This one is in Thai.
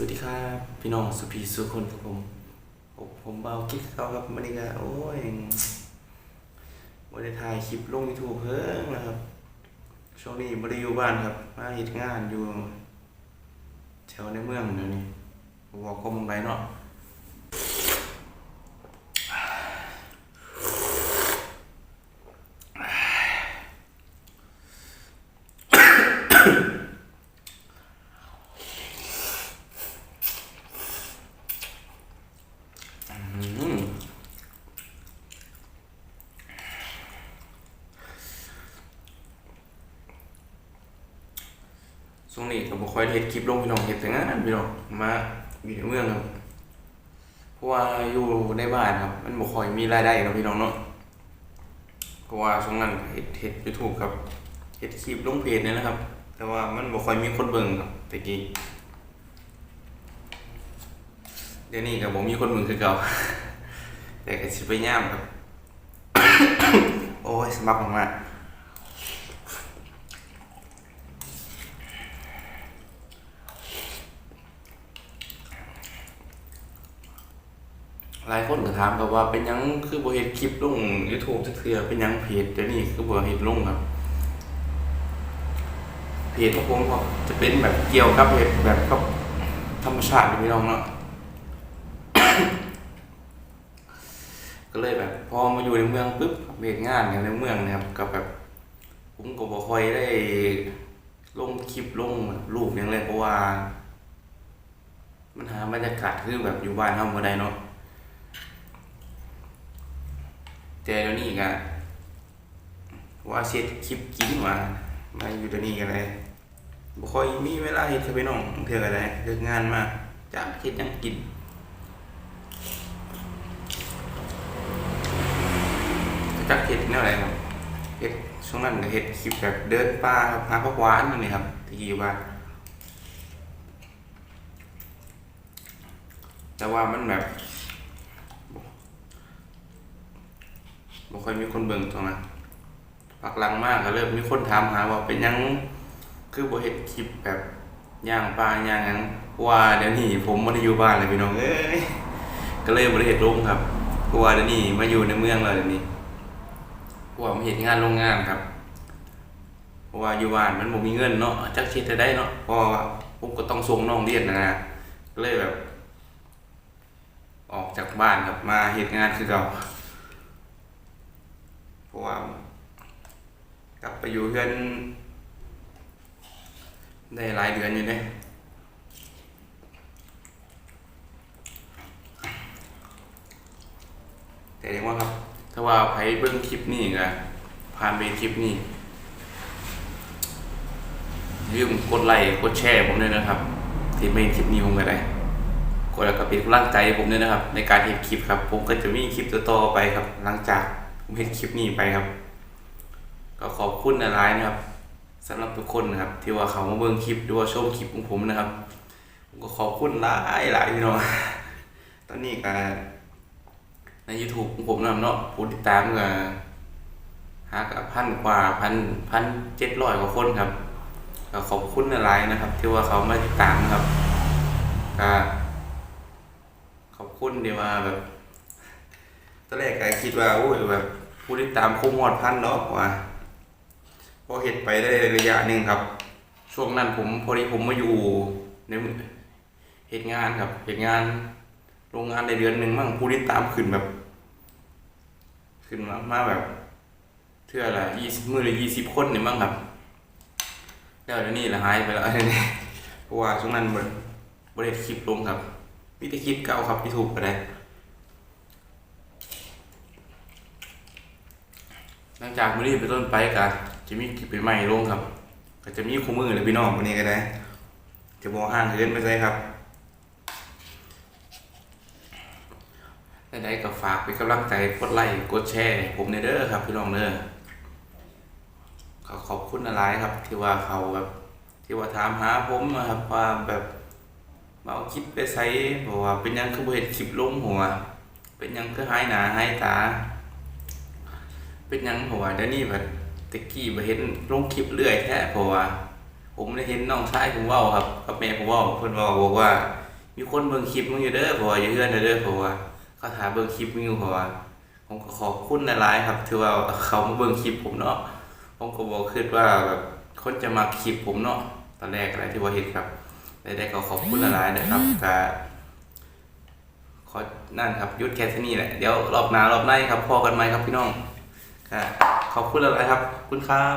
วัสดีครับพี่น้องสุพีสุคนครับผมผมผมเบากิ๊กเขาครับมันนี่ก็โอ้ยวันได้ถ่ายคลิปลงยูทูบเพิ่งนะครับ ช่วงนี้บริอยู่บ้านครับ มาหิดงานอยู่ แถวในเมืองเดี๋ยวนี้บอกก็มึงไปเนาะ ช่วงนี้ก็บ่ค่อยได้เฮ็ดคลิปลงพี่น้องเฮ็ดแต่งานพี่น้องมาอยู่ในเมืองครับเพราะว่าอยู่ในบ้านครับ มันบ่ค่อยมีรายได้เนาะพี่น้องเนาะเพราะว่าช่วงนั้นเฮ็ดเฮ็ด YouTube ครับเฮ็ดคลิปลงเพจนี่นะครับ แต่ว่ามันบ่ค่อยมีคนเบิ่งครับแต่กี้เดี๋ยวนี้ก็บ่มีคนเบิ่งคือเก่าแต่ก็สิพยายามครับ โอ้ยสมัครมาก หลายคนก็ถามครับว่าเป็นยังคือบ่เฮ็ดคลิปลง YouTube จักเทื่อเป็นยังเพจเดี๋ยวนี้คือบ่เฮ็ดลงครับเพจของผมก็จะเป็นแบบเกี่ยวกับเฮ็ดแบบกับธรรมชาติพี่น้องเนาะก็เลยแบบพอมาอยู่ในเมืองปุ๊บเฮ็ดงานอย่างในเมืองเนะครับก็แบบผมก็บ่ค่อยได้ลงคลิปลงรูปหยังเลยเพราะว่า มันหาบรรยากาศคือแบบอยู่บ้านเฮาบ่ได้เนาะ แต่เดี๋ยวนี้ก็ว่าเช็ดคลิปกินมามาอยู่เดี๋ยวนี้ก็เลยบ่ค่อยมีเวลาเฮ็ดกับพี่น้องเทื่อก็ได้เลิกงานมาจักเฮ็ดยังกินจักเห็ดแนวอะไรครับเห็ดช่วงนั้นเห็ดคลิปแบบเดินป่าครับหาผักหวานนั่นนี่ครับที่อยู่าแต่ว่ามันแบบ บ่ค่อยมีคนเบิ่งตรงนั้นพักหลังมากก็เริ่มมีคนถามหาว่าเป็นหยังคือบ่เฮ็ดคลิปแบบย่างปลาย่างหยังว่าเดี๋ยวนี้ผมบ่ได้อยู่บ้านเลยพี่น้องเอ้ยก็เลยบ่ได้เฮ็ดลงครับเพราะว่าเดี๋ยวนี้มาอยู่ในเมืองแล้วเดี๋ยวนี้เพราะว่าผมเห็นงานโรงงานครับเพราะว่าอยู่บ้านมันบ่มีเงินเนาะจักชิดจะได้เนาะเพราะว่าผมก็ต้องส่งน้องเรียนนะนะก็เลยแบบ ออกจากบ้านครับมาเฮ็ดงานคือเก่า ราะว่ากลับไปอยู่เพื่อนได้หลายเดือนอยู่เนี่ยแต่เรียกว่าครับ ถ้าว่าไผเบิ่งคลิปนี้ก็ผ่านไปคลิปนี้อย่าลืมกดไลค์กดแชร์ผมด้วยนะครับ ที่ไม่เห็นคลิปนี้ผมก็ได้กดแล้วก็เป็นกำลังใจผมด้วยนะครับ ในการเห็นคลิปครับ ผมก็จะมีคลิปต่อๆไปครับ หลังจาก ผมเห็นคลิปนี้ไปครับ ก็ขอบคุณหลายนะครับสำหรับทุกคนนะครับ ที่ว่าเขามาเบิ่งคลิปหรือว่าชมคลิปของผมนะครับผมก็ขอบคุณหลายหลายๆพี่น้องตอนนี้ก็ใน YouTube ของผมนะครับเนาะผู้ติดตามก็หากับพันกว่าพันพันเจ็ดร้อยกว่าคนครับก็ขอบคุณหลายนะครับ ที่ว่าเขามาติดตามนะครับก็ขอบคุณที่ว่าแบบ ตอนแรกก็คิดว่าโอ้ยแบบผู้ติดตามคงหมดพันเนาะว่าพอเห็นไปได้ระยะหนึ่งครับ ช่วงนั้นผมพอดีผมมาอยู่ในเหตุงานครับเหตุงานโรงงานในเดือนหนึ่งมั่งผู้ติดตามขึ้นแบบ ขึ้นมามาแบบเท่าไรยี่สิบมือหรือยี่สิบคนนี่มั่งครับแล้วเดี๋ยวนี้ละหายไปแล้วเดี๋ยเพราะว่าช่วงนั้นบริบริคลิปลงครับมีแต่คลิปเก่าครับที่ถูกไปได้ หลังจากมื้อนี้เป็นต้นไปก็จะมีคลิปใหม่ๆลงครับ ก็จะมีคู่มือเลยพี่น้องวันนี้ก็ได้จะบอกห่างเหินไปใช่ครับได้ก็ฝากเป็นกำลังใจกดไลค์กดแชร์ ผมในเด้อครับ พี่น้องเด้อขอขอบคุณอะไรครับ ที่ว่าเขาแบบที่ว่าถามหาผมนะครับว่าแบบมาเอาคลิปไปใช้บอกว่าเป็นยังคือเห็นคลิปลงหัวเป็นยังคือหายหนาหายตา เป็นหยังหัวเดี๋ยวนี้แบบตะกี้บ่เห็นลงคลิปเรื่อยแท้เพราะว่า ผมได้เห็นน้องชายผมเว้าครับกับแม่ผมเว้าเพิ่นเว้าบอกว่า มีคนเบิ่งคลิปมึงอยู่เด้อเพราะว่าอย่าเฮือนเด้อเพราะว่าเขาถามเบิ่งคลิปมึงอยู่เพราะว่าผมก็ขอบคุณหลายๆครับที่ว่าเขามาเบิ่งคลิปผมเนาะผมก็บอกคิดว่าแบบคนจะมาคลิปผมเนาะตอนแรกอะไรที่ว่าเห็นครับแต่ได้ก็ขอบคุณหลายๆนะครับก็ขอนั่นครับหยุดแค่ที่นี่แหละเดี๋ยวรอบหน้ารอบหน้าครับพอกันไหมครับพี่น้องก็ ขอบคุณหลายๆครับขอบคุณครับ